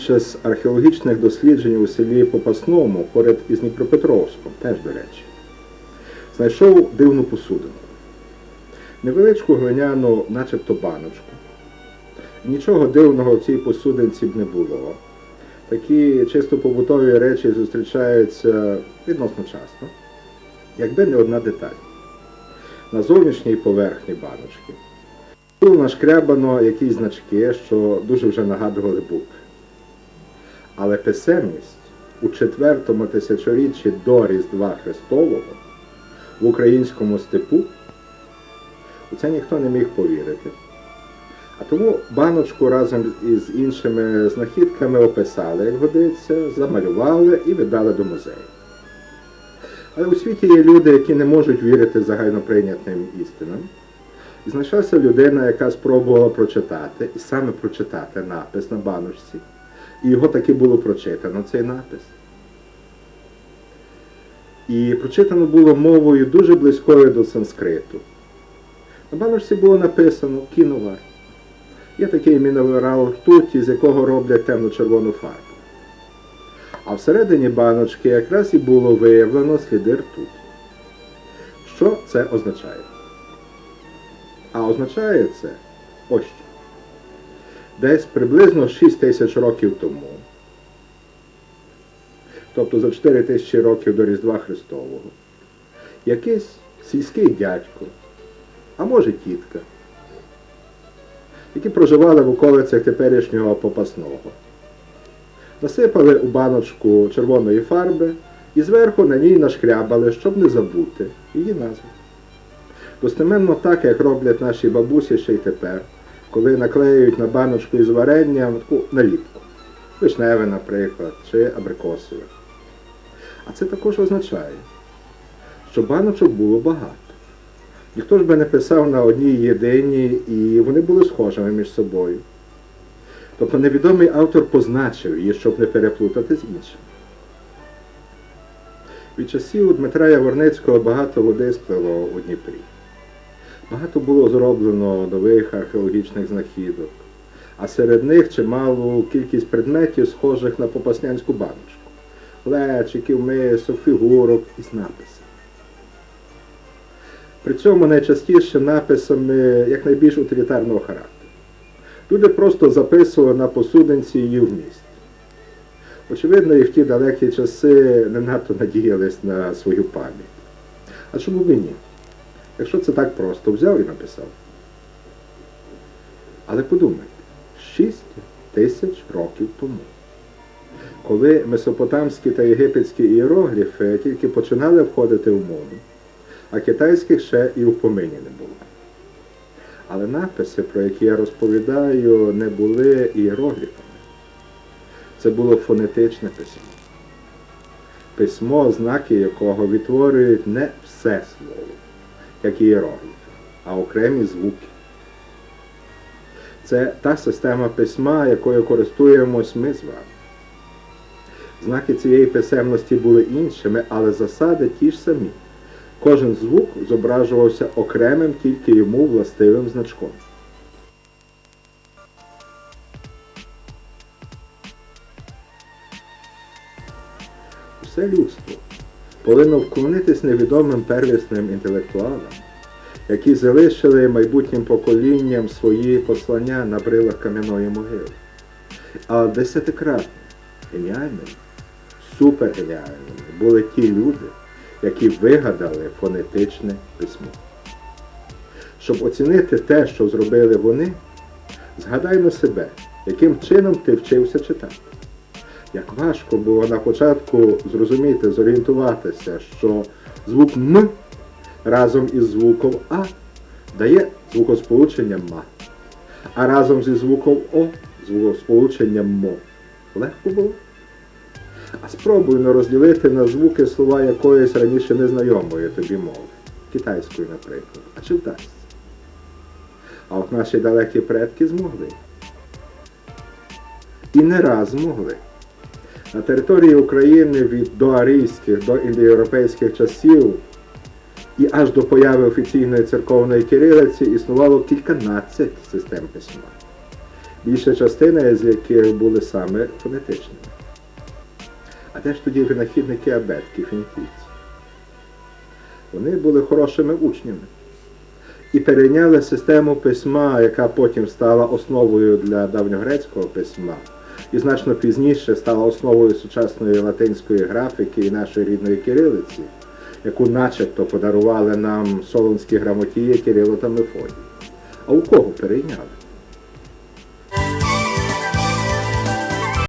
під час археологічних досліджень у селі Попасному поряд із Дніпропетровськом, теж до речі, знайшов дивну посудину. Невеличку глиняну, начебто баночку. Нічого дивного в цій посудинці б не було. Такі чисто побутові речі зустрічаються відносно часто, якби не одна деталь. На зовнішній поверхні баночки було нашкрябано якісь значки, що дуже вже нагадували букви. Але писемність у четвертому тисячоріччі до Різдва Христового в українському степу у це ніхто не міг повірити. А тому баночку разом із іншими знахідками описали, як годиться, замалювали і віддали до музею. Але у світі є люди, які не можуть вірити загальноприйнятним істинам. І знайшлася людина, яка спробувала прочитати, і саме прочитати напис на баночці. І його таки було прочитано, цей напис. І прочитано було мовою дуже близькою до санскриту. На баночці було написано кіновар. Є такий мінерал ртуті, з якого роблять темно-червону фарбу. А всередині баночки якраз і було виявлено сліди ртуті. Що це означає? А означає це ось що. Десь приблизно 6 тисяч років тому, тобто за 4 тисячі років до Різдва Христового, якийсь сільський дядько, а може тітка, які проживали в околицях теперішнього попасного, насипали у баночку червоної фарби і зверху на ній нашкрябали, щоб не забути її назву. Достеменно так, як роблять наші бабусі ще й тепер, коли наклеюють на баночку із варенням таку наліпку. Вишневе, наприклад, чи абрикосове. А це також означає, що баночок було багато. Ніхто ж би не писав на одній єдиній, і вони були схожими між собою. Тобто невідомий автор позначив її, щоб не переплутати з іншим. Від часів Дмитра Яворницького багато води сплило у Дніпрі. Багато було зроблено нових археологічних знахідок, а серед них чималу кількість предметів, схожих на попаснянську баночку. Лечиків, мисок, фігурок із написами. При цьому найчастіше написами якнайбільш утилітарного характеру. Люди просто записували на посудинці її вміст. Очевидно, і в ті далекі часи не надто надіялись на свою пам'ять. А чому б і ні? Якщо це так просто, взяв і написав. Але подумайте, 6 тисяч років тому, коли месопотамські та єгипетські іерогліфи тільки починали входити в моду, а китайських ще і в помині не було. Але написи, про які я розповідаю, не були іерогліфами. Це було фонетичне письмо. Письмо, знаки якого відтворюють не все слово, як іерогліфи, а окремі звуки. Це та система письма, якою користуємось ми з вами. Знаки цієї писемності були іншими, але засади ті ж самі. Кожен звук зображувався окремим тільки йому властивим значком. Усе людство повинно вклонитись невідомим первісним інтелектуалам, які залишили майбутнім поколінням свої послання на брилах кам'яної могили. А десятикратно геніальними, супергеніальними були ті люди, які вигадали фонетичне письмо. Щоб оцінити те, що зробили вони, згадай на себе, яким чином ти вчився читати. Як важко було на початку зрозуміти, зорієнтуватися, що звук М разом із звуком А дає звукосполучення ма, а разом зі звуком О звукосполучення мо. Легко було? А спробуй не розділити на звуки слова якоїсь раніше незнайомої тобі мови, китайської, наприклад. А чи вдасться? А от наші далекі предки змогли. І не раз змогли. На території України від доарійських до індоєвропейських часів і аж до появи офіційної церковної кирилиці існувало кільканадцять систем письма. більша частина з яких були саме фонетичними. А де ж тоді винахідники абетки, фінікійці? Вони були хорошими учнями і перейняли систему письма, яка потім стала основою для давньогрецького письма, і значно пізніше стала основою сучасної латинської графіки і нашої рідної кирилиці, яку начебто подарували нам солонські грамотії Кирило та Мефодій. А у кого перейняли?